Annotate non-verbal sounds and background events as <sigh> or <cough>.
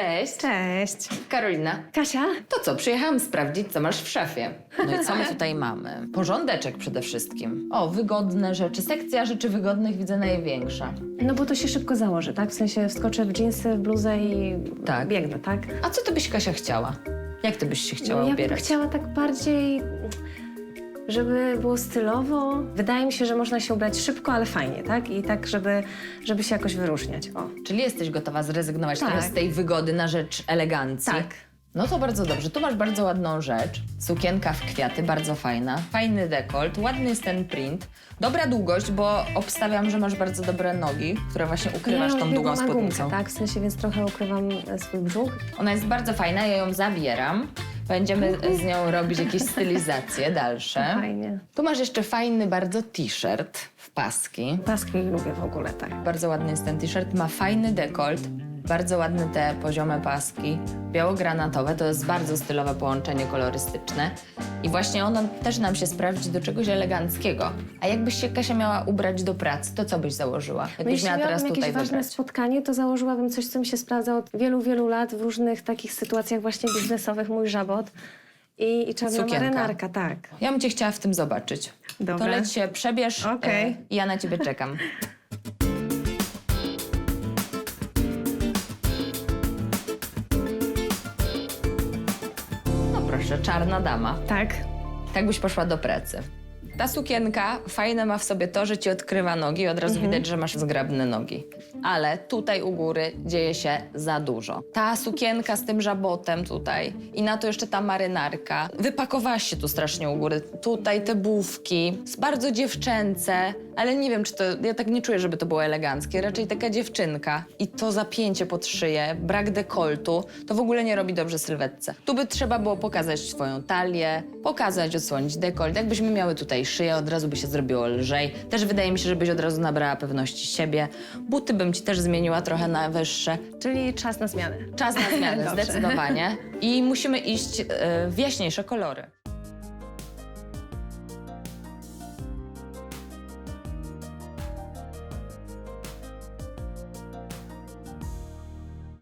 Cześć. Cześć. Karolina. Kasia? To co, przyjechałam sprawdzić, co masz w szafie. No i co my tutaj mamy? Porządeczek przede wszystkim. O, wygodne rzeczy. Sekcja rzeczy wygodnych widzę największa. No bo to się szybko założy, tak? W sensie wskoczę w dżinsy, w bluzę i Tak. biegnę, tak? A co ty byś, Kasia, chciała? Jak ty byś się chciała no, ja ubierać? bym chciała tak bardziej, żeby było stylowo. Wydaje mi się, że można się ubrać szybko, ale fajnie, tak? I tak, żeby, żeby się jakoś wyróżniać. O. Czyli jesteś gotowa zrezygnować Tak. trochę z tej wygody na rzecz elegancji? Tak. No to bardzo dobrze. Tu masz bardzo ładną rzecz. Sukienka w kwiaty, bardzo fajna. Fajny dekolt, ładny jest ten print. Dobra długość, bo obstawiam, że masz bardzo dobre nogi, które właśnie ukrywasz tą długą na spódnicą. gumkę, tak? W sensie, więc trochę ukrywam e, swój brzuch. Ona jest bardzo fajna, ja ją zabieram. Będziemy z nią robić jakieś stylizacje dalsze. Fajnie. Tu masz jeszcze fajny bardzo t-shirt w paski. Paski lubię w ogóle, tak. Bardzo ładny jest ten t-shirt, ma fajny dekolt, bardzo ładne te poziome paski, biało-granatowe, to jest bardzo stylowe połączenie kolorystyczne. I właśnie ono też nam się sprawdzi do czegoś eleganckiego. A jakbyś się, Kasia, miała ubrać do pracy, to co byś założyła? No Jakbyś jeśli miała teraz miałabym tutaj jakieś ważne wybrać? spotkanie, to założyłabym coś, co mi się sprawdza od wielu, wielu lat w różnych takich sytuacjach właśnie biznesowych, mój żabot. I, i czarna Sukienka. marynarka, tak. Ja bym cię chciała w tym zobaczyć. Dobra. To leć się, przebierz Okej. e, i ja na ciebie czekam. <laughs> Proszę, czarna dama. Tak. Tak byś poszła do pracy. Ta sukienka fajne ma w sobie to, że ci odkrywa nogi i od razu widać, że masz zgrabne nogi. Ale tutaj u góry dzieje się za dużo. Ta sukienka z tym żabotem tutaj i na to jeszcze ta marynarka. Wypakowałaś się tu strasznie u góry. Tutaj te bufki, bardzo dziewczęce, ale nie wiem, czy to, ja tak nie czuję, żeby to było eleganckie. Raczej taka dziewczynka i to zapięcie pod szyję, brak dekoltu, to w ogóle nie robi dobrze sylwetce. Tu by trzeba było pokazać swoją talię, pokazać, odsłonić dekolt. Jakbyśmy miały tutaj szyję, od razu by się zrobiło lżej. Też wydaje mi się, żebyś od razu nabrała pewności siebie. Buty bym ci też zmieniła trochę na wyższe. Czyli czas na zmianę. Czas na zmianę, <laughs> Dobrze. zdecydowanie. I musimy iść e, w jaśniejsze kolory.